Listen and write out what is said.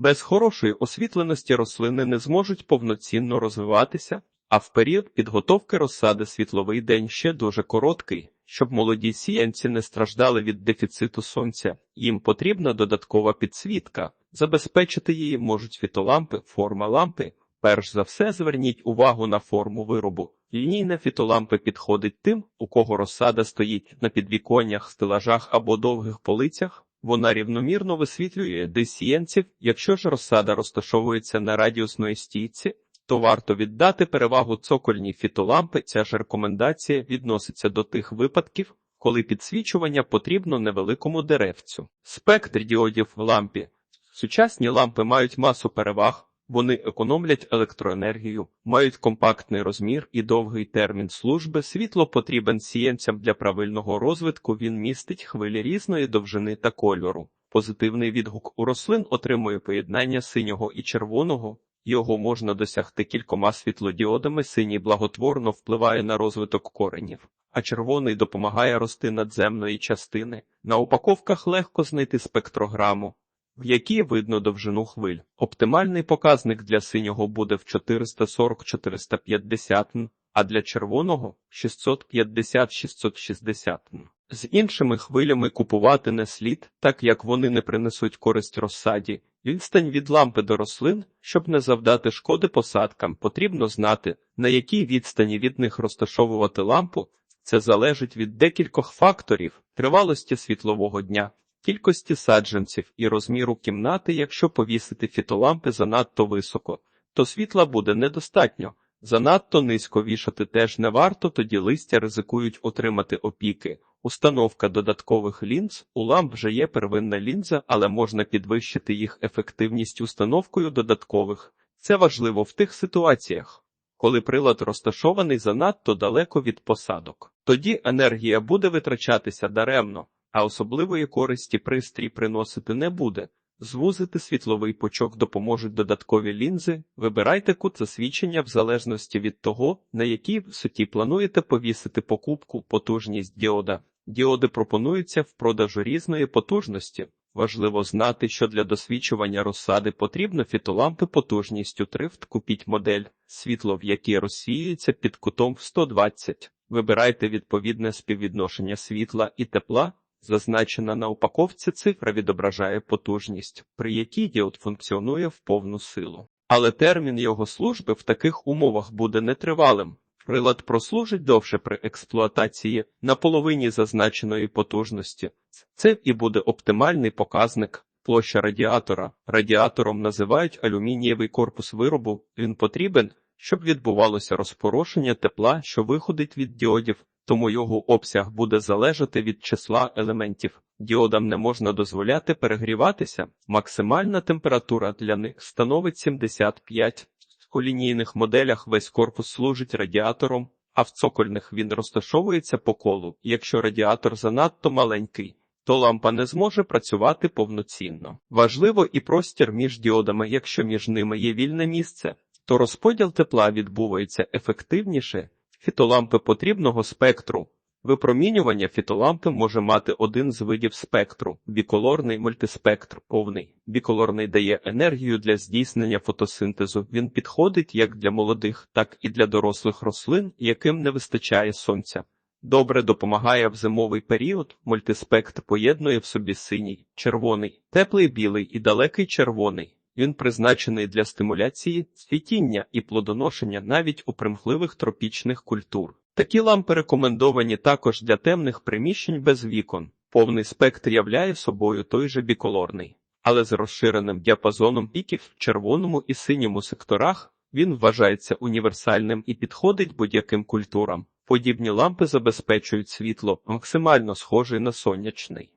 Без хорошої освітленості рослини не зможуть повноцінно розвиватися, а в період підготовки розсади світловий день ще дуже короткий. Щоб молоді сіянці не страждали від дефіциту сонця, їм потрібна додаткова підсвітка. Забезпечити її можуть фітолампи, форма лампи. Перш за все зверніть увагу на форму виробу. Лінійна фітолампи підходить тим, у кого розсада стоїть на підвіконнях, стелажах або довгих полицях. Вона рівномірно висвітлює десієнців. Якщо ж розсада розташовується на радіусної стійці, то варто віддати перевагу цокольній фітолампи. Ця ж рекомендація відноситься до тих випадків, коли підсвічування потрібно невеликому деревцю. Спектр діодів в лампі. Сучасні лампи мають масу переваг. Вони економлять електроенергію, мають компактний розмір і довгий термін служби. Світло потрібен сіянцям для правильного розвитку. Він містить хвилі різної довжини та кольору. Позитивний відгук у рослин отримує поєднання синього і червоного. Його можна досягти кількома світлодіодами. Синій благотворно впливає на розвиток коренів, а червоний допомагає рости надземної частини. На упаковках легко знайти спектрограму в якій видно довжину хвиль. Оптимальний показник для синього буде в 440-450, а для червоного 650-660. З іншими хвилями купувати не слід, так як вони не принесуть користь розсаді. Відстань від лампи до рослин, щоб не завдати шкоди посадкам, потрібно знати, на якій відстані від них розташовувати лампу. Це залежить від декількох факторів тривалості світлового дня, кількості саджанців і розміру кімнати, якщо повісити фітолампи занадто високо, то світла буде недостатньо. Занадто низько вішати теж не варто, тоді листя ризикують отримати опіки. Установка додаткових лінз у ламп вже є первинна лінза, але можна підвищити їх ефективність установкою додаткових. Це важливо в тих ситуаціях, коли прилад розташований занадто далеко від посадок. Тоді енергія буде витрачатися даремно а особливої користі пристрій приносити не буде. Звузити світловий почок допоможуть додаткові лінзи. Вибирайте кут засвідчення в залежності від того, на якій висоті плануєте повісити покупку, потужність діода. Діоди пропонуються в продажу різної потужності. Важливо знати, що для досвідчування розсади потрібно фітолампи потужністю 3 Купіть модель, світло в якій розсіюється під кутом в 120. Вибирайте відповідне співвідношення світла і тепла. Зазначена на упаковці цифра відображає потужність, при якій діод функціонує в повну силу. Але термін його служби в таких умовах буде нетривалим. Прилад прослужить довше при експлуатації на половині зазначеної потужності. Це і буде оптимальний показник. Площа радіатора. Радіатором називають алюмінієвий корпус виробу. Він потрібен, щоб відбувалося розпорошення тепла, що виходить від діодів тому його обсяг буде залежати від числа елементів. Діодам не можна дозволяти перегріватися. Максимальна температура для них становить 75. У лінійних моделях весь корпус служить радіатором, а в цокольних він розташовується по колу. Якщо радіатор занадто маленький, то лампа не зможе працювати повноцінно. Важливо і простір між діодами, якщо між ними є вільне місце, то розподіл тепла відбувається ефективніше. Фітолампи потрібного спектру. Випромінювання фітолампи може мати один з видів спектру біколорний мультиспектр повний. Біколорний дає енергію для здійснення фотосинтезу. Він підходить як для молодих, так і для дорослих рослин, яким не вистачає сонця. Добре допомагає в зимовий період. Мультиспектр поєднує в собі синій, червоний, теплий білий і далекий червоний. Він призначений для стимуляції, цвітіння і плодоношення навіть у примхливих тропічних культур. Такі лампи рекомендовані також для темних приміщень без вікон. Повний спектр являє собою той же біколорний, але з розширеним діапазоном піків в червоному і синьому секторах він вважається універсальним і підходить будь-яким культурам. Подібні лампи забезпечують світло максимально схожий на сонячний.